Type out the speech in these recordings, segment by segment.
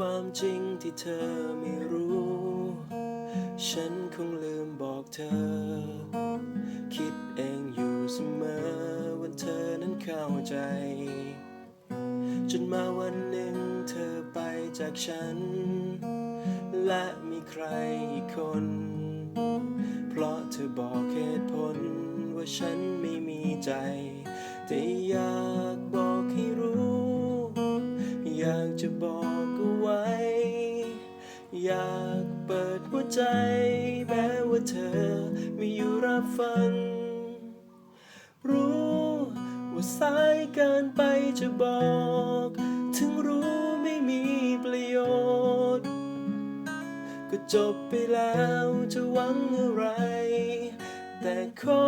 ความจริงที่เธอไม่รู้ ฉันคงลืมบอกเธอ คิดเองอยู่เสมอว่าเธอนั้นเข้าใจ จนมาวันหนึ่งเธอไปจากฉัน และมีใครอีกคน เพราะเธอบอกเหตุผลว่าฉันไม่มีใจแต่ อยากเปิดหัวใจ แม้ว่าเธอไม่อยู่รับฟัง รู้ว่าสายเกินไปจะบอก ถึงรู้ไม่มีประโยชน์ ก็จบไปแล้วจะหวังอะไร แต่ขอ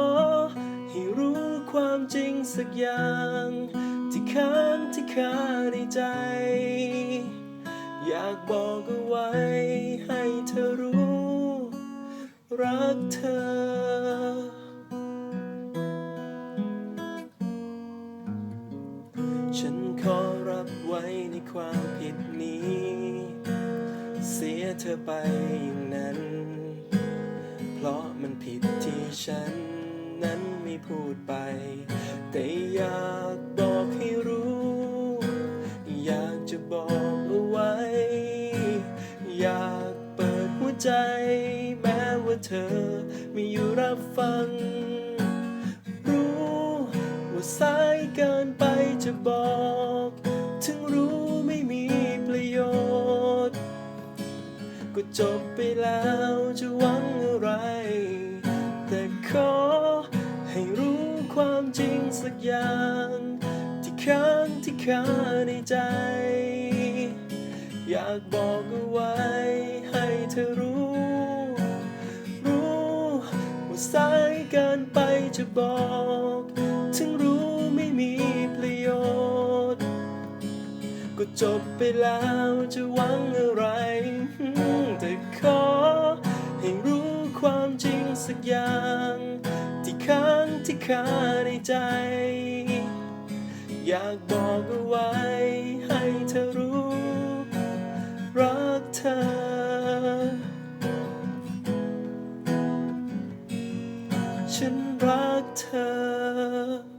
ให้รู้ความจริงสักอย่าง ที่ค้างที่คาในใจ อยากบอกเอาไว้ให้เธอรู้ รักเธอ ฉันขอรับไว้ในความผิดนี้ เสียเธอไปอย่างนั้น เพราะมันผิดที่ฉันนั้นไม่พูดไป แต่อยากบอก เธอไม่อยู่รับฟัง รู้ว่าสายเกินไปจะบอก ถึงรู้ไม่มีประโยชน์ ก็จบไปแล้วจะหวังอะไร แต่ขอให้รู้ความจริงสักอย่าง ที่ค้างที่คาในใจ บอกถึงรู้ไม่มีประโยชน์ ก็จบไปแล้วจะหวังอะไร แต่ขอให้รู้ความจริงสักอย่าง ที่ค้างที่คาในใจ อยากบอกเอาไว้ให้เธอรู้ รักเธอ ฉันรักเธอ